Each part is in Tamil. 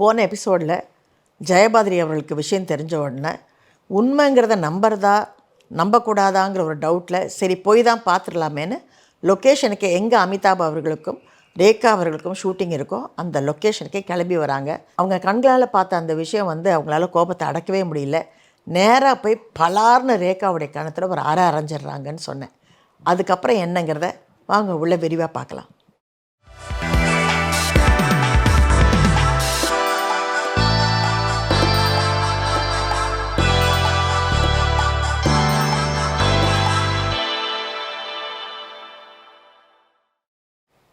போன எபிசோடில் ஜெயபாதிரி அவர்களுக்கு விஷயம் தெரிஞ்ச உடனே உண்மைங்கிறத நம்புறதா நம்பக்கூடாதாங்கிற ஒரு டவுட்டில் சரி போய் தான் பார்த்துடலாமேன்னு லொக்கேஷனுக்கு எங்கே அமிதாப் அவர்களுக்கும் ரேகா அவர்களுக்கும் ஷூட்டிங் இருக்கோ அந்த லொக்கேஷனுக்கே கிளம்பி வராங்க. அவங்க கண்களால் பார்த்த அந்த விஷயம் வந்து அவங்களால கோபத்தை அடக்கவே முடியல. நேராக போய் பலார்னு ரேகாவுடைய கணத்தில் ஒரு அரை அரைஞ்சிடுறாங்கன்னு சொன்னேன். அதுக்கப்புறம் என்னங்கிறத வாங்க உள்ளே விரிவாக பார்க்கலாம்.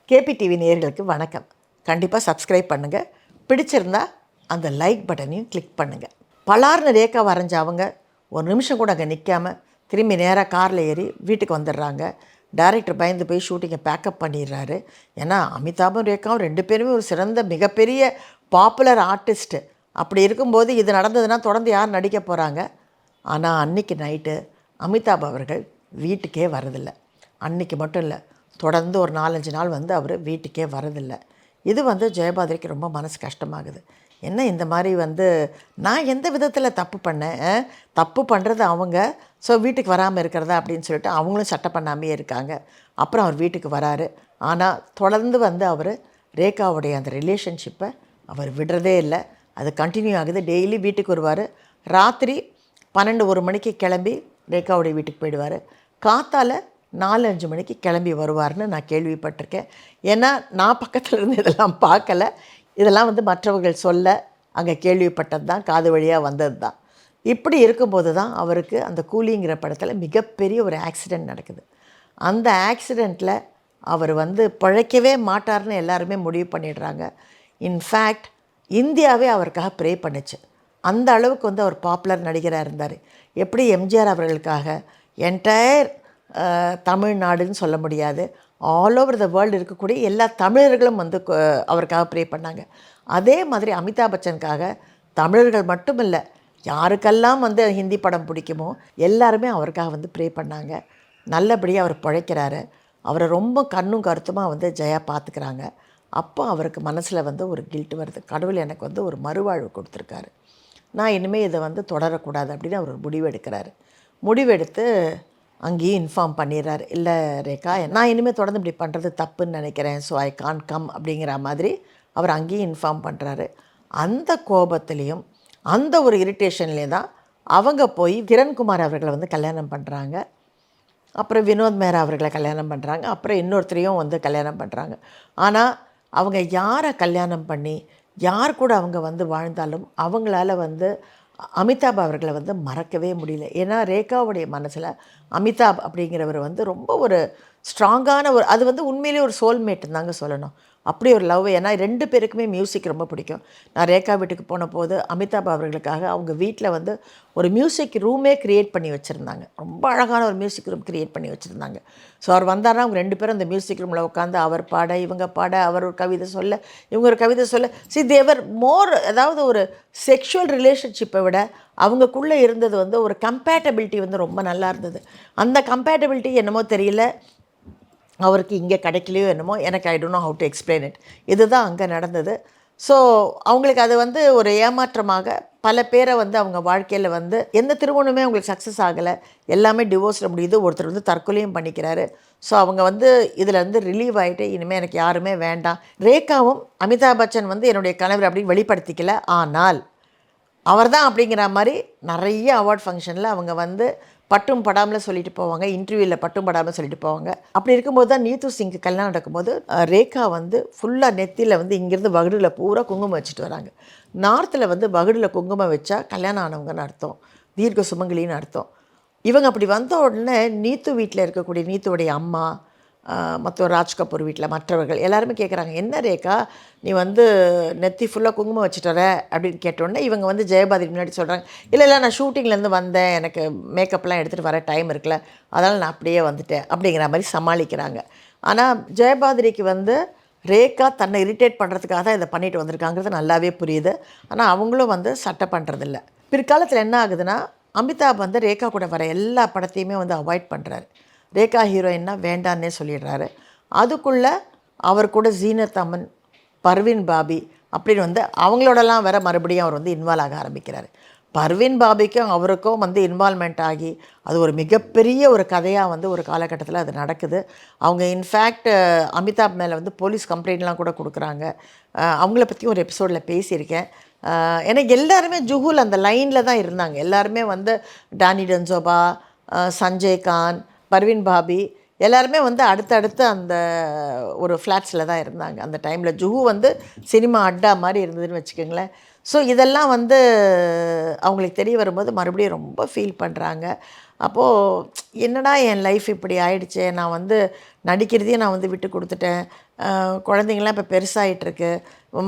கேபிடிவி நேர்களுக்கு வணக்கம். கண்டிப்பாக சப்ஸ்கிரைப் பண்ணுங்கள் பிடிச்சிருந்தா அந்த லைக் பட்டனையும் கிளிக் பண்ணுங்கள் பலார்னு ரேக்கா வரைஞ்ச அவங்க ஒரு நிமிஷம் கூட அங்கே நிற்காம திரும்பி நேராக காரில் ஏறி வீட்டுக்கு வந்துடுறாங்க. டேரக்டர் பயந்து போய் ஷூட்டிங்கை பேக்கப் பண்ணிடுறாரு. ஏன்னா அமிதாபும் ரேக்காவும் ரெண்டு பேருமே ஒரு சிறந்த மிகப்பெரிய பாப்புலர் ஆர்டிஸ்ட்டு அப்படி இருக்கும்போது இது நடந்ததுன்னா தொடர்ந்து யார் நடிக்க போகிறாங்க ஆனால் அன்னைக்கு நைட்டு அமிதாப் அவர்கள் வீட்டுக்கே வரதில்லை. அன்றைக்கி மட்டும் இல்லை தொடர்ந்து ஒரு நாலஞ்சு நாள் வந்து அவர் வீட்டுக்கே வரதில்லை. இது வந்து ஜெயபாதிரிக்கு ரொம்ப மனசு கஷ்டமாகுது. என்ன இந்த மாதிரி வந்து நான் எந்த விதத்தில் தப்பு பண்ணேன்? தப்பு பண்ணுறது அவங்க. ஸோ வீட்டுக்கு வராமல் இருக்கிறதா அப்படின்னு சொல்லிட்டு அவங்களும் சட்டை பண்ணாமே இருக்காங்க. அப்புறம் அவர் வீட்டுக்கு வராரு. ஆனால் தொடர்ந்து வந்து அவர் ரேகாவுடைய அந்த ரிலேஷன்ஷிப்பை அவர் விடுறதே இல்லை. அது கண்டினியூ ஆகுது. டெய்லி வீட்டுக்கு வருவார். ராத்திரி பன்னெண்டு ஒரு மணிக்கு கிளம்பி ரேகாவுடைய வீட்டுக்கு போயிடுவார். காத்தால நாலு அஞ்சு மணிக்கு கிளம்பி வருவார்னு நான் கேள்விப்பட்டிருக்கேன். ஏன்னா நான் பக்கத்தில் இருந்து இதெல்லாம் பார்க்கல. இதெல்லாம் வந்து மற்றவர்கள் சொல்ல அங்கே கேள்விப்பட்டது தான் காது வழியாக வந்தது தான். இப்படி இருக்கும்போது தான் அவருக்கு அந்த கூலிங்கிற படத்தில் மிகப்பெரிய ஒரு ஆக்சிடெண்ட் நடக்குது. அந்த ஆக்சிடெண்ட்டில் அவர் வந்து பிழைக்கவே மாட்டார்னு எல்லாருமே முடிவு பண்ணிடுறாங்க. இன்ஃபேக்ட் இந்தியாவே அவருக்காக ப்ரே பண்ணுச்சு. அந்த அளவுக்கு வந்து அவர் பாப்புலர் நடிகராக இருந்தார். எப்படி எம்ஜிஆர் அவர்களுக்காக என்டையர் தமிழ்நாடுன்னு சொல்ல முடியாது. ஆல் ஓவர் த வேர்ல்டு இருக்கக்கூடிய எல்லா தமிழர்களும் வந்து கொ- அவருக்காக ப்ரே பண்ணாங்க. அதே மாதிரி அமிதாப் பச்சனுக்காக தமிழர்கள் மட்டும் இல்லை யாருக்கெல்லாம் வந்து ஹிந்தி படம் பிடிக்குமோ எல்லாருமே அவருக்காக வந்து ப்ரே பண்ணாங்க. நல்லபடியாக அவர் பிழைக்கிறாரு. அவரை ரொம்ப கண்ணும் கருத்துமாக வந்து ஜெயா பார்த்துக்கிறாங்க அப்போ அவருக்கு மனசில் வந்து ஒரு கில்ட் வருது. கடவுள் எனக்கு வந்து ஒரு மறுவாழ்வு கொடுத்துருக்காரு. நான் இனிமேல் இதை வந்து தொடரக்கூடாது அப்படின்னு அவர் முடிவெடுக்கிறாரு முடிவு எடுக்கிறாரு. முடிவெடுத்து அங்கேயும் இன்ஃபார்ம் பண்ணிடுறாரு. இல்லை ரேகா நான் இனிமேல் தொடர்ந்து இப்படி பண்ணுறது தப்புன்னு நினைக்கிறேன். ஸோ ஐ கான் கம் அப்படிங்கிற மாதிரி அவர் அங்கேயும் இன்ஃபார்ம் பண்ணுறாரு அந்த கோபத்துலேயும் அந்த ஒரு இரிட்டேஷன்லேயும் தான் அவங்க போய் கிரண்குமார் அவர்களை வந்து கல்யாணம் பண்ணுறாங்க அப்புறம் வினோத் மேரா அவர்களை கல்யாணம் பண்ணுறாங்க அப்புறம் இன்னொருத்தரையும் வந்து கல்யாணம் பண்ணுறாங்க ஆனால் அவங்க யாரை கல்யாணம் பண்ணி யார் கூட அவங்க வந்து வாழ்ந்தாலும் அவங்களால வந்து அமிதாப் அவர்களை வந்து மறக்கவே முடியல. ஏன்னா ரேகாவுடைய மனசில் அமிதாப் அப்படிங்கிறவர் வந்து ரொம்ப ஒரு ஸ்ட்ராங்கான ஒரு அது வந்து உண்மையிலேயே ஒரு சோல்மேட்டுன்னு தாங்க சொல்லணும். அப்படி ஒரு லவ் ஏன்னா ரெண்டு பேருக்குமே மியூசிக் ரொம்ப பிடிக்கும். நான் ரேகா வீட்டுக்கு போன போது அமிதாப் அவர்களுக்காக அவங்க வீட்டில் வந்து ஒரு மியூசிக் ரூமே க்ரியேட் பண்ணி வச்சுருந்தாங்க. ரொம்ப அழகான ஒரு மியூசிக் ரூம் க்ரியேட் பண்ணி வச்சுருந்தாங்க. ஸோ அவர் வந்தார்னா அவங்க ரெண்டு பேரும் அந்த மியூசிக் ரூமில் உட்காந்து அவர் பாட இவங்க பாட அவர் ஒரு கவிதை சொல்ல இவங்க ஒரு கவிதை சொல்ல. சி தேவர் மோர் அதாவது ஒரு செக்ஷுவல் ரிலேஷன்ஷிப்பை விட அவங்களுக்குள்ளே இருந்தது வந்து ஒரு கம்பேட்டபிலிட்டி வந்து ரொம்ப நல்லா இருந்தது. அந்த கம்பேட்டபிலிட்டி என்னமோ தெரியல. அவருக்கு இங்கே கிடைக்கலையோ என்னமோ எனக்கு I don't know how to explain it இதுதான் அங்கே நடந்தது. ஸோ அவங்களுக்கு அது வந்து ஒரு ஏமாற்றமாக பல பேரை வந்து அவங்க வாழ்க்கையில் வந்து எந்த திருமணமே அவங்களுக்கு சக்ஸஸ் ஆகலை. எல்லாமே டிவோர்ஸில் முடியுது. ஒருத்தர் வந்து தற்கொலையும் பண்ணிக்கிறாரு. ஸோ அவங்க வந்து இதிலேருந்து ரிலீவ் ஆகிட்டு இனிமேல் எனக்கு யாருமே வேண்டாம். ரேகாவும் அமிதாப் பச்சன் வந்து என்னுடைய கணவர் அப்படின்னு வெளிப்படுத்திக்கல. ஆனால் அவர் தான் அப்படிங்கிற மாதிரி நிறைய அவார்ட் ஃபங்க்ஷனில் அவங்க வந்து பட்டும் படாமல் சொல்லிட்டு போவாங்க இன்டர்வியூவில் பட்டும் படாமல் சொல்லிட்டு போவாங்க. அப்படி இருக்கும்போது தான் நீத்து சிங்க்கு கல்யாணம் நடக்கும்போது ரேகா வந்து ஃபுல்லாக நெத்தியில் வந்து இங்கேருந்து வகுடில் பூரா குங்குமம் வச்சுட்டு வராங்க. நார்த்தில் வந்து வகுடில் குங்குமம் வச்சா கல்யாணம் ஆனவங்கன்னு அர்த்தம் தீர்க்க சுமங்கலின்னு அர்த்தம். இவங்க அப்படி வந்த உடனே நீத்து வீட்டில் இருக்கக்கூடிய நீத்துவுடைய அம்மா மற்ற ராஜ் கபூர் வீட்டில் மற்றவர்கள் எல்லாருமே கேட்குறாங்க என்ன ரேகா நீ வந்து நெத்தி ஃபுல்லாக குங்குமம் வச்சுட்டு வர? அப்படின்னு கேட்டோடனே இவங்க வந்து ஜெயபாதி முன்னாடி சொல்கிறாங்க இல்லை இல்லை நான் ஷூட்டிங்லேருந்து வந்தேன் எனக்கு மேக்கப்லாம் எடுத்துகிட்டு வர டைம் இருக்குல்ல அதனால் நான் அப்படியே வந்துட்டேன் அப்படிங்கிற மாதிரி சமாளிக்கிறாங்க. ஆனால் ஜெயபாதிரிக்கு வந்து ரேகா தன்னை இரிட்டேட் பண்ணுறதுக்காக தான் இதை பண்ணிட்டு வந்திருக்காங்கிறது நல்லாவே புரியுது. ஆனால் அவங்களும் வந்து சட்டை பண்ணுறதில்ல பிற்காலத்தில் என்ன ஆகுதுன்னா அமிதாப் வந்து ரேகா கூட வர எல்லா படத்தையுமே வந்து அவாய்ட் பண்ணுறாரு ரேகா ஹீரோயின்னா வேண்டான்னே சொல்லிடுறாரு. அதுக்குள்ளே அவர் கூட ஜீனத் அமன் பர்வின் பாபி அப்படின்னு வந்து அவங்களோடலாம் வேற மறுபடியும் அவர் வந்து இன்வால்வ் ஆக ஆரம்பிக்கிறார். பர்வின் பாபிக்கும் அவருக்கும் வந்து இன்வால்மெண்ட் ஆகி அது ஒரு மிகப்பெரிய ஒரு கதையாக வந்து ஒரு காலகட்டத்தில் அது நடக்குது. அவங்க இன்ஃபேக்ட் அமிதாப் மேலே வந்து போலீஸ் கம்ப்ளைண்ட்லாம் கூட கொடுக்குறாங்க. அவங்கள பற்றி ஒரு எபிசோடில் பேசியிருக்கேன். ஏன்னா எல்லாருமே ஜுஹூல் அந்த லைனில் தான் இருந்தாங்க. எல்லாருமே வந்து டானி டன்சோபா சஞ்சய் கான் பர்வீன் பாபி எல்லாருமே வந்து அடுத்தடுத்து அந்த ஒரு ஃப்ளாட்ஸில் தான் இருந்தாங்க. அந்த டைமில் ஜுஹு வந்து சினிமா அட்டா மாதிரி இருந்ததுன்னு வச்சுக்கோங்களேன். ஸோ இதெல்லாம் வந்து அவங்களுக்கு தெரிய வரும்போது மறுபடியும் ரொம்ப ஃபீல் பண்ணுறாங்க அப்போது என்னடா என் லைஃப் இப்படி ஆயிடுச்சு? நான் வந்து நடிக்கிறதையும் நான் வந்து விட்டு கொடுத்துட்டேன். குழந்தைங்களாம் இப்போ பெருசாகிட்டுருக்கு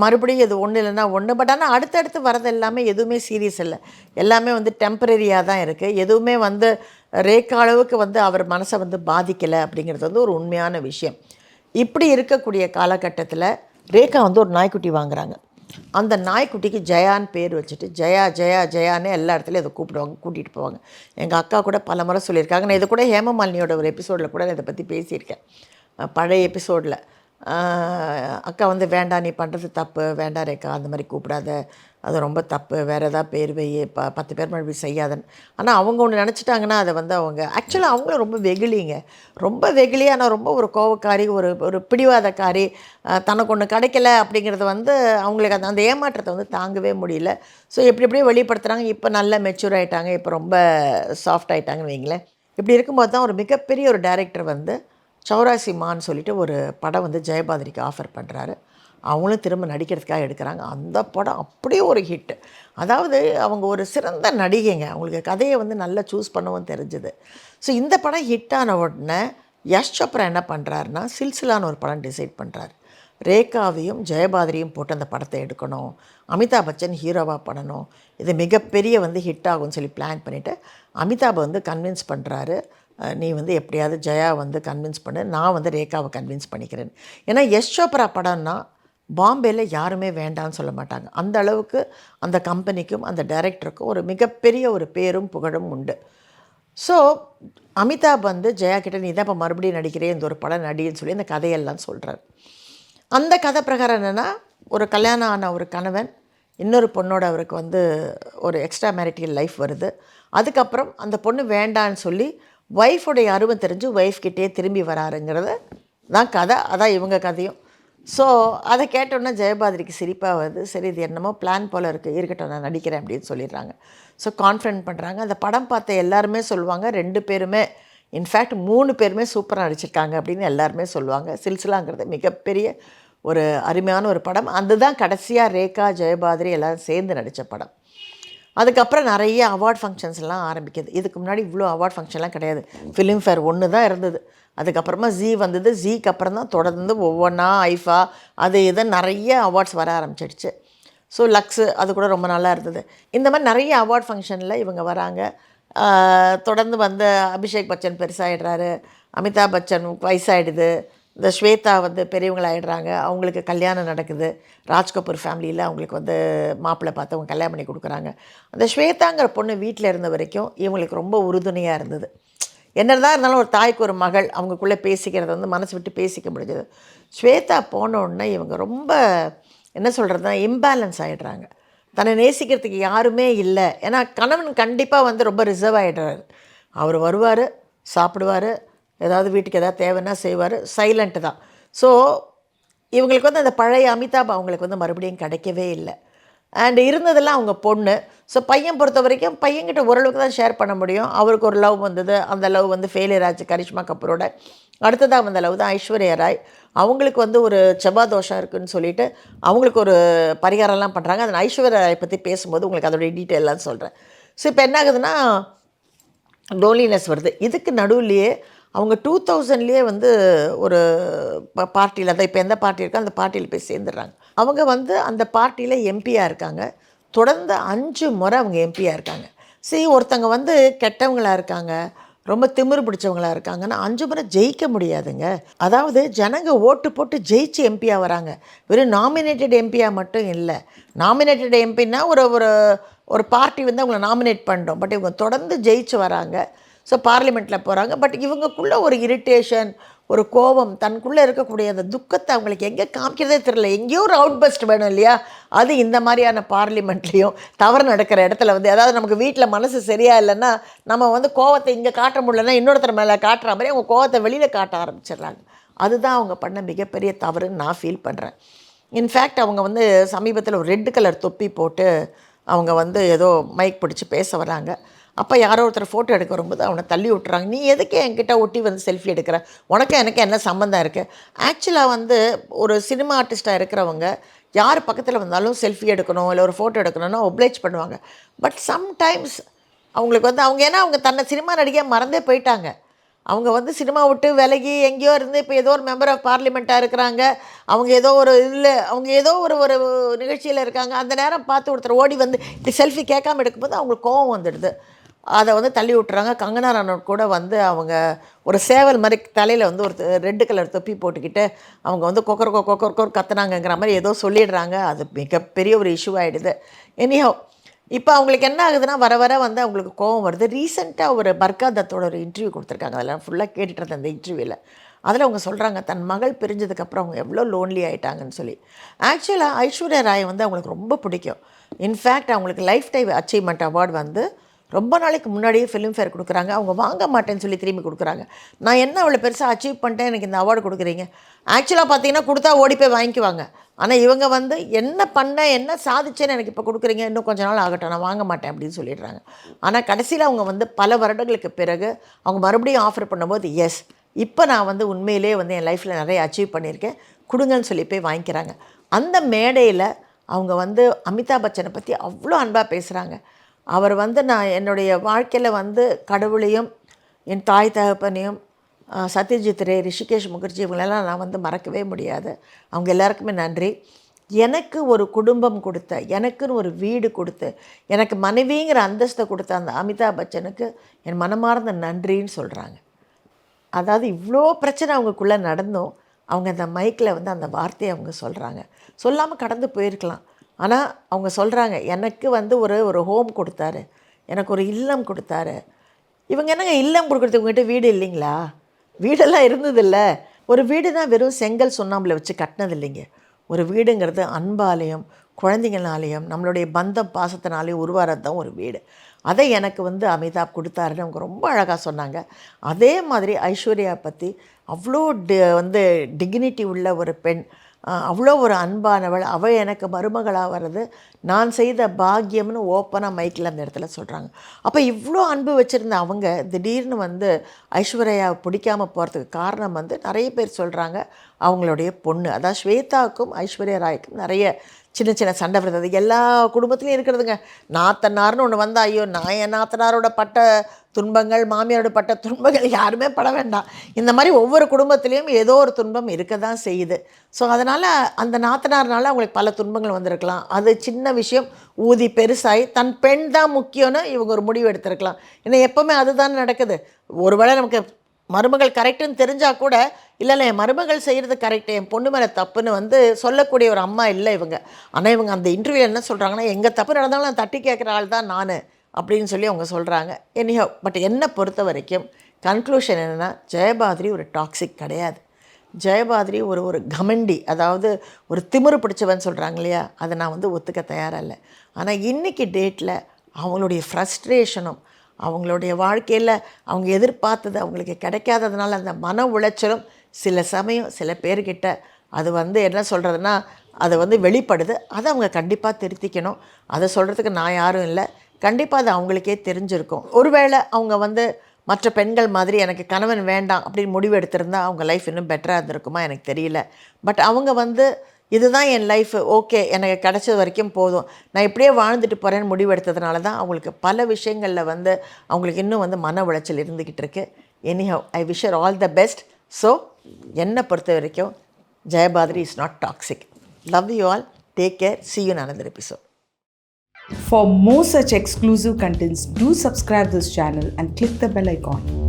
மறுபடியும் இது ஒன்று இல்லைன்னா ஒன்று பட் ஆனால் அடுத்தடுத்து வரது எல்லாமே எதுவுமே சீரியஸ் இல்லை. எல்லாமே வந்து டெம்பரரியாக தான் இருக்குது எதுவுமே வந்து ரேக்கா அளவுக்கு வந்து அவர் மனசை வந்து பாதிக்கலை அப்படிங்கிறது வந்து ஒரு உண்மையான விஷயம். இப்படி இருக்கக்கூடிய காலகட்டத்தில் ரேகா வந்து ஒரு நாய்க்குட்டி வாங்குறாங்க. அந்த நாய்க்குட்டிக்கு ஜயான்னு பேர் வச்சுட்டு ஜெயா ஜெயா ஜயான்னு எல்லா இடத்துலையும் அதை கூப்பிடுவாங்க கூட்டிகிட்டு போவாங்க. எங்கள் அக்கா கூட பல முறை சொல்லியிருக்காங்க. நான் இது கூட ஹேமமாலினியோட ஒரு எபிசோடில் கூட நான் இதை பற்றி பேசியிருக்கேன். பழைய எபிசோடில் அக்கா வந்து வேண்டாம் நீ பண்ணுறது தப்பு வேண்டாம் ரேக்கா அந்த மாதிரி கூப்பிடாத. அது ரொம்ப தப்பு வேறு ஏதாவது பேர் வை ப பத்து பேர் மறுபடியும் செய்யாதன்னு. ஆனால் அவங்க ஒன்று நினச்சிட்டாங்கன்னா அதை வந்து அவங்க ஆக்சுவலாக அவங்களும் ரொம்ப வெகுளிங்க. ரொம்ப வெகுளி ஆனால் ரொம்ப ஒரு கோவக்காரி ஒரு ஒரு பிடிவாதக்காரி தனக்கு ஒன்று கிடைக்கல அப்படிங்கிறது வந்து அவங்களுக்கு அந்த அந்த ஏமாற்றத்தை வந்து தாங்கவே முடியல. ஸோ எப்படி எப்படியோ வெளிப்படுத்துகிறாங்க இப்போ நல்லா மெச்சூர் ஆகிட்டாங்க இப்போ ரொம்ப சாஃப்ட் ஆகிட்டாங்கன்னு வைங்களேன். இப்படி இருக்கும்போது தான் ஒரு மிகப்பெரிய ஒரு டைரக்டர் வந்து சௌராசி மான்னு சொல்லிட்டு ஒரு படம் வந்து ஜெயபாதிரிக்கு ஆஃபர் பண்ணுறாரு அவங்களும் திரும்ப நடிக்கிறதுக்காக எடுக்கிறாங்க. அந்த படம் அப்படியே ஒரு ஹிட் அதாவது அவங்க ஒரு சிறந்த நடிகைங்க. அவங்களுக்கு கதையை வந்து நல்லா சூஸ் பண்ணவும் தெரிஞ்சுது. ஸோ இந்த படம் ஹிட் ஆன உடனே யஷ் சோப்ரா என்ன பண்ணுறாருன்னா சில்சிலான்னு ஒரு படம் டிசைட் பண்ணுறாரு ரேகாவையும் ஜெயபாதிரியும் போட்டு அந்த படத்தை எடுக்கணும். அமிதாப் பச்சன் ஹீரோவாக பண்ணணும். இது மிகப்பெரிய வந்து ஹிட் ஆகும்னு சொல்லி பிளான் பண்ணிவிட்டு அமிதாப் வந்து கன்வின்ஸ் பண்ணுறாரு நீ வந்து எப்படியாவது ஜெயா வந்து கன்வின்ஸ் பண்ணு. நான் வந்து ரேகாவை கன்வின்ஸ் பண்ணிக்கிறேன் ஏன்னா யஷ் சோப்ரா படம்னா பாம்பேயில் யாருமே வேண்டாம்னு சொல்ல மாட்டாங்க. அந்த அளவுக்கு அந்த கம்பெனிக்கும் அந்த டைரக்டருக்கும் ஒரு மிகப்பெரிய ஒரு பேரும் புகழும் உண்டு. ஸோ அமிதாப் வந்து ஜெயா கிட்ட நீ தான் இப்போ மறுபடியும் நடிக்கிறேன் இந்த ஒரு படம் நடின்னு சொல்லி அந்த கதையெல்லாம் சொல்கிறார் அந்த கதை பிரகாரம் என்னென்னா ஒரு கல்யாணம் ஆன ஒரு கணவன் இன்னொரு பொண்ணோட அவருக்கு வந்து ஒரு எக்ஸ்ட்ரா மேரிட்டியல் லைஃப் வருது. அதுக்கப்புறம் அந்த பொண்ணு வேண்டான்னு சொல்லி ஒய்ஃபுடைய அருமை தெரிஞ்சு ஒய்ஃப்கிட்டே திரும்பி வராருங்கிறது தான் கதை. அதான் இவங்க கதையும். ஸோ அதை கேட்டோன்னே ஜெயபாதிரிக்கு சிரிப்பாக வருது. சரி இது என்னமோ பிளான் போல் இருக்குது இருக்கட்டும் நான் நடிக்கிறேன் அப்படின்னு சொல்லிடுறாங்க. ஸோ கான்ஃபிடென்ட் பண்ணுறாங்க அந்த படம் பார்த்த எல்லாருமே சொல்லுவாங்க ரெண்டு பேருமே இன்ஃபேக்ட் மூணு பேருமே சூப்பராக நடிச்சிருக்காங்க அப்படின்னு எல்லாருமே சொல்லுவாங்க. சில்சிலாங்கிறது மிகப்பெரிய ஒரு அருமையான ஒரு படம். அதுதான் கடைசியாக ரேகா ஜெயபாதிரி எல்லாரும் சேர்ந்து நடித்த படம். அதுக்கப்புறம் நிறைய அவார்ட் ஃபங்க்ஷன்ஸ்லாம் ஆரம்பிக்குது. இதுக்கு முன்னாடி இவ்வளோ அவார்ட் ஃபங்க்ஷன்லாம் கிடையாது. ஃபிலிம் ஃபேர் ஒன்று தான் இருந்தது. அதுக்கப்புறமா ஜீ வந்தது. ஜீக்கு அப்புறம் தான் தொடர்ந்து ஒவ்வொன்றா ஐஃபா அது இதை நிறைய அவார்ட்ஸ் வர ஆரம்பிச்சிடுச்சு. ஸோ லக்ஸு அது கூட ரொம்ப நல்லா இருந்தது. இந்த மாதிரி நிறைய அவார்ட் ஃபங்க்ஷனில் இவங்க வராங்க. தொடர்ந்து வந்து அபிஷேக் பச்சன் பெருசாகிடுறாரு அமிதாப் பச்சன் வயசாகிடுது இந்த ஸ்வேதா வந்து பெரியவங்களாயிடுறாங்க. அவங்களுக்கு கல்யாணம் நடக்குது. ராஜ்கபூர் ஃபேமிலியில் அவங்களுக்கு வந்து மாப்பிள்ளை பார்த்து அவங்க கல்யாணம் பண்ணி கொடுக்குறாங்க. அந்த ஸ்வேதாங்கிற பொண்ணு வீட்டில் இருந்த வரைக்கும் இவங்களுக்கு ரொம்ப உறுதுணையாக இருந்தது. என்னதான் இருந்தாலும் ஒரு தாய்க்கு ஒரு மகள் அவங்களுக்குள்ளே பேசிக்கிறத வந்து மனசு விட்டு பேசிக்க முடிஞ்சது. ஸ்வேதா போனோடனே இவங்க ரொம்ப என்ன சொல்கிறதுனா இம்பேலன்ஸ் ஆகிடுறாங்க தன்னை நேசிக்கிறதுக்கு யாருமே இல்லை. ஏன்னா கணவன் கண்டிப்பாக வந்து ரொம்ப ரிசர்வ் ஆகிடுறாரு அவர் வருவார் சாப்பிடுவார் ஏதாவது வீட்டுக்கு ஏதாவது தேவைன்னா செய்வார். சைலண்ட்டு தான். ஸோ இவங்களுக்கு வந்து அந்த பழைய அமிதாப் அவங்களுக்கு வந்து மறுபடியும் கிடைக்கவே இல்லை. அண்ட் இருந்ததெல்லாம் அவங்க பொண்ணு. ஸோ பையன் பொறுத்த வரைக்கும் பையன்கிட்ட ஓரளவுக்கு தான் ஷேர் பண்ண முடியும். அவருக்கு ஒரு லவ் வந்தது. அந்த லவ் வந்து ஃபெயிலியர் ஆச்சு கரிஷ்மா கபூரோட. அடுத்ததாக வந்த லவ் தான் ஐஸ்வர்யா ராய். அவங்களுக்கு வந்து ஒரு செவ்வாய் தோஷம் இருக்குன்னு சொல்லிட்டு அவங்களுக்கு ஒரு பரிகாரம்லாம் பண்ணுறாங்க அந்த ஐஸ்வர்யா ராய் பற்றி பேசும்போது உங்களுக்கு அதோடைய டீட்டெயிலாம் சொல்கிறேன் ஸோ இப்போ என்ன ஆகுதுன்னா லோன்லினஸ் வருது. இதுக்கு நடுவுலையே அவங்க டூ தௌசண்ட்லேயே வந்து ஒரு பார்ட்டியில் தான் இப்போ எந்த பார்ட்டி இருக்கோ அந்த பார்ட்டியில் போய் சேர்ந்துடுறாங்க. அவங்க வந்து அந்த பார்ட்டியில் எம்பியாக இருக்காங்க. தொடர்ந்து அஞ்சு முறை அவங்க எம்பியாக இருக்காங்க. சரி ஒருத்தங்க வந்து கெட்டவங்களாக இருக்காங்க ரொம்ப திமிரு பிடிச்சவங்களா இருக்காங்கன்னா அஞ்சு முறை ஜெயிக்க முடியாதுங்க. அதாவது ஜனங்க ஓட்டு போட்டு ஜெயிச்சு எம்பியாக வராங்க. வெறும் நாமினேட்டட் எம்பியாக மட்டும் இல்லை. நாமினேட்டட் எம்பின்னா ஒரு ஒரு ஒரு பார்ட்டி வந்து அவங்கள நாமினேட் பண்ணுறோம் பட் இவங்க தொடர்ந்து ஜெயிச்சு வராங்க. ஸோ பார்லிமெண்ட்டில் போகிறாங்க பட் இவங்கக்குள்ளே ஒரு இரிட்டேஷன் ஒரு கோபம் தனக்குள்ளே இருக்கக்கூடிய அந்த துக்கத்தை அவங்களுக்கு எங்கே காமிக்கிறதே தெரியல. எங்கேயோ ஒரு அவுட் பஸ்ட் வேணும் இல்லையா? அது இந்த மாதிரியான பார்லிமெண்ட்லேயும் தவறு நடக்கிற இடத்துல வந்து அதாவது நமக்கு வீட்டில் மனசு சரியா இல்லைன்னா நம்ம வந்து கோவத்தை இங்கே காட்ட முடியலன்னா இன்னொருத்தர் மேலே காட்டுற மாதிரி அவங்க கோவத்தை வெளியில் காட்ட ஆரம்பிச்சிடுறாங்க. அதுதான் அவங்க பண்ண மிகப்பெரிய தவறுன்னு நான் ஃபீல் பண்ணுறேன் இன்ஃபேக்ட் அவங்க வந்து சமீபத்தில் ஒரு ரெட் கலர் தொப்பி போட்டு அவங்க வந்து ஏதோ மைக் பிடிச்சி பேச வராங்க. அப்போ யாரோ ஒருத்தர் ஃபோட்டோ எடுக்க வரும்போது அவனை தள்ளி விட்டுறாங்க. நீ எதுக்கு என்கிட்ட ஒட்டி வந்து செல்ஃபி எடுக்கிற? உனக்கு எனக்கு என்ன சம்மந்தம் இருக்குது ஆக்சுவலாக வந்து ஒரு சினிமா ஆர்டிஸ்ட்டாக இருக்கிறவங்க யார் பக்கத்தில் வந்தாலும் செல்ஃபி எடுக்கணும் இல்லை ஒரு ஃபோட்டோ எடுக்கணும்னா ஒப்ளேஜ் பண்ணுவாங்க. பட் சம்டைம்ஸ் அவங்களுக்கு வந்து அவங்க ஏன்னா அவங்க தன்னை சினிமா நடிகையாக மறந்தே போயிட்டாங்க. அவங்க வந்து சினிமா விட்டு விலகி எங்கேயோ இருந்து இப்போ ஏதோ ஒரு மெம்பர் ஆஃப் பார்லிமெண்ட்டாக இருக்கிறாங்க. அவங்க ஏதோ ஒரு இதில் அவங்க ஏதோ ஒரு ஒரு நிகழ்ச்சியில் இருக்காங்க. அந்த நேரம் பார்த்து ஒருத்தர் ஓடி வந்து இப்படி செல்ஃபி கேட்காம எடுக்கும்போது அவங்களுக்கு கோவம் வந்துடுது. அதை வந்து தள்ளி விட்டுறாங்க. கங்கனா ரனோட் கூட வந்து அவங்க ஒரு சேவல் மாதிரி தலையில் வந்து ஒரு ரெட்டு கலர் தொப்பி போட்டுக்கிட்டு அவங்க வந்து கொக்கர் கொக்கர் கொக்கர் கத்துனாங்கங்கிற மாதிரி ஏதோ சொல்லிடுறாங்க. அது மிகப்பெரிய ஒரு இஷ்யூ ஆகிடுது எனிஹோ இப்போ அவங்களுக்கு என்ன ஆகுதுன்னா வர வர வந்து அவங்களுக்கு கோவம் வருது. ரீசெண்டாக ஒரு பர்கா தத்தோட ஒரு இன்டர்வியூ கொடுத்துருக்காங்க. அதெல்லாம் ஃபுல்லாக கேட்டுட்டு இருந்தேன் அந்த இன்டர்வியூவில் அதில் அவங்க சொல்கிறாங்க தன் மகள் பிரிஞ்சதுக்கப்புறம் அவங்க எவ்வளோ லோன்லி ஆயிட்டாங்கன்னு சொல்லி. ஆக்சுவலாக ஐஸ்வர்யா ராய் வந்து அவங்களுக்கு ரொம்ப பிடிக்கும். இன்ஃபேக்ட் அவங்களுக்கு லைஃப் டைம் அச்சீவ்மெண்ட் அவார்டு வந்து ரொம்ப நாளைக்கு முன்னாடியே ஃபிலிம்ஃபேர் கொடுக்குறாங்க. அவங்க வாங்க மாட்டேன்னு சொல்லி திரும்பி கொடுக்குறாங்க. நான் என்ன அவ்வளோ பெருசாக அச்சீவ் பண்ணிட்டேன்? எனக்கு இந்த அவார்டு கொடுக்குறீங்க. ஆக்சுவலாக பார்த்தீங்கன்னா கொடுத்தா ஓடி போய் வாங்கிக்குவாங்க. ஆனால் இவங்க வந்து என்ன பண்ண என்ன சாதிச்சேன்னு எனக்கு இப்போ கொடுக்குறீங்க? இன்னும் கொஞ்ச நாள் ஆகட்டும். நான் வாங்க மாட்டேன் அப்படின்னு சொல்லிடுறாங்க. ஆனால் கடைசியில் அவங்க வந்து பல வருடங்களுக்கு பிறகு அவங்க மறுபடியும் ஆஃபர் பண்ணும்போது எஸ் இப்போ நான் வந்து உண்மையிலே வந்து என் லைஃப்பில் நிறைய அச்சீவ் பண்ணியிருக்கேன். கொடுங்கன்னு சொல்லி போய் வாங்கிக்கிறாங்க. அந்த மேடையில் அவங்க வந்து அமிதாப் பச்சனை பற்றி அவ்வளோ அன்பாக பேசுகிறாங்க அவர் வந்து நான் என்னுடைய வாழ்க்கையில் வந்து கடவுளையும் என் தாய் தகப்பனையும் சத்யஜித் ரே ரிஷிகேஷ் முகர்ஜி இவங்களெல்லாம் நான் வந்து மறக்கவே முடியாது. அவங்க எல்லாருக்குமே நன்றி. எனக்கு ஒரு குடும்பம் கொடுத்த எனக்குன்னு ஒரு வீடு கொடுத்து எனக்கு மனைவிங்கிற அந்தஸ்தை கொடுத்த அந்த அமிதாப் பச்சனுக்கு என் மனமார்ந்த நன்றின்னு சொல்கிறாங்க அதாவது இவ்வளோ பிரச்சனை அவங்களுக்குள்ளே நடந்தும். அவங்க அந்த மைக்கில் வந்து அந்த வார்த்தையை அவங்க சொல்கிறாங்க சொல்லாமல் கடந்து போயிருக்கலாம். ஆனால் அவங்க சொல்கிறாங்க எனக்கு வந்து ஒரு ஒரு ஹோம் கொடுத்தாரு. எனக்கு ஒரு இல்லம் கொடுத்தாரு. இவங்க என்னங்க இல்லம் கொடுக்குறதுக்கு உங்ககிட்ட வீடு இல்லைங்களா? வீடெல்லாம் இருந்ததில்ல. ஒரு வீடு தான் வெறும் செங்கல் சுண்ணாம்பில் வச்சு கட்டினது இல்லைங்க. ஒரு வீடுங்கிறது அன்பாலையும் குழந்தைங்களாலேயும் நம்மளுடைய பந்தம் பாசத்தினாலேயும் உருவாகிறது தான் ஒரு வீடு. அதை எனக்கு வந்து அமிதாப் கொடுத்தாருன்னு அவங்க ரொம்ப அழகாக சொன்னாங்க. அதே மாதிரி ஐஸ்வர்யா பற்றி அவ்வளோ டி வந்து டிக்னிட்டி உள்ள ஒரு பெண் அவ்வளோ ஒரு அன்பானவள். அவள் எனக்கு மருமகளாக வர்றது. நான் செய்த பாக்கியம்னு ஓப்பனாக மைக்கில் அந்த இடத்துல சொல்கிறாங்க அப்போ இவ்வளோ அன்பு வச்சுருந்த அவங்க திடீர்னு வந்து ஐஸ்வர்யா பிடிக்காம போகிறதுக்கு காரணம் வந்து நிறைய பேர் சொல்கிறாங்க அவங்களுடைய பொண்ணு. அதான் ஸ்வேதாவுக்கும் ஐஸ்வர்யா ராய்க்கும் நிறைய சின்ன சின்ன சண்டை வருது. எல்லா குடும்பத்துலையும் இருக்கிறதுங்க. நாத்தனார்னு ஒன்று வந்தால் ஐயோ நான் என் நாத்தனாரோட பட்ட துன்பங்கள் மாமியாரோட பட்ட துன்பங்கள் யாருமே பட வேண்டாம். இந்த மாதிரி ஒவ்வொரு குடும்பத்துலேயும் ஏதோ ஒரு துன்பம் இருக்க தான் செய்யுது. ஸோ அதனால் அந்த நாத்தனார்னால அவங்களுக்கு பல துன்பங்கள் வந்திருக்கலாம். அது சின்ன விஷயம். ஊதி பெருசாகி தன் பெண் தான் முக்கியம்னு இவங்க ஒரு முடிவு எடுத்திருக்கலாம். ஏன்னா எப்போவுமே அதுதான் நடக்குது. ஒருவேளை நமக்கு மருமகள் கரெக்டுன்னு தெரிஞ்சால் கூட இல்லை இல்லை என் மருமகள் செய்கிறது கரெக்டு என் பொண்ணு மேலே தப்புன்னு வந்து சொல்லக்கூடிய ஒரு அம்மா இல்லை இவங்க. ஆனால் இவங்க அந்த இன்டர்வியூ என்ன சொல்கிறாங்கன்னா எங்கள் தப்பு நடந்தாலும் நான் தட்டி கேட்குற ஆள் தான் நான் அப்படின்னு சொல்லி அவங்க சொல்கிறாங்க எனிஹோ பட் என்னை பொறுத்த வரைக்கும் கன்க்ளூஷன் என்னென்னா ஜெயபாதிரி ஒரு டாக்ஸிக் கிடையாது. ஜெயபாதிரி ஒரு ஒரு கமண்டி அதாவது ஒரு திமிரு பிடிச்சவன் சொல்கிறாங்க இல்லையா அதை நான் வந்து ஒத்துக்க தயாராக இல்லை. ஆனால் இன்றைக்கி டேட்டில் அவங்களுடைய ஃப்ரஸ்ட்ரேஷனும் அவங்களுடைய வாழ்க்கையில் அவங்க எதிர்பார்த்தது அவங்களுக்கு கிடைக்காததுனால அந்த மன உளைச்சலும் சில சமயம் சில பேர்கிட்ட அது வந்து என்ன சொல்கிறதுனா அது வந்து வெளிப்படுது. அதை அவங்க கண்டிப்பாக திருத்திக்கணும். அதை சொல்கிறதுக்கு நான் யாரும் இல்லை. கண்டிப்பாக அது அவங்களுக்கே தெரிஞ்சிருக்கும். ஒருவேளை அவங்க வந்து மற்ற பெண்கள் மாதிரி எனக்கு கணவன் வேண்டாம் அப்படின்னு முடிவு எடுத்திருந்தால் அவங்க லைஃப் இன்னும் பெட்டராக இருந்திருக்குமா எனக்கு தெரியல. பட் அவங்க வந்து இதுதான் என் லைஃப் ஓகே எனக்கு கிடைச்சது வரைக்கும் போதும். நான் இப்படியே வாழ்ந்துட்டு போகிறேன்னு முடிவு எடுத்ததுனால தான் அவங்களுக்கு பல விஷயங்களில் வந்து அவங்களுக்கு இன்னும் வந்து மன உளைச்சல் இருந்துக்கிட்டு இருக்கு. Anyhow I wish you all the best so என்னை பொறுத்த வரைக்கும் ஜெயபாதிரி is not toxic love you all take care see you another episode For more such exclusive contents, do subscribe this channel and click the bell icon.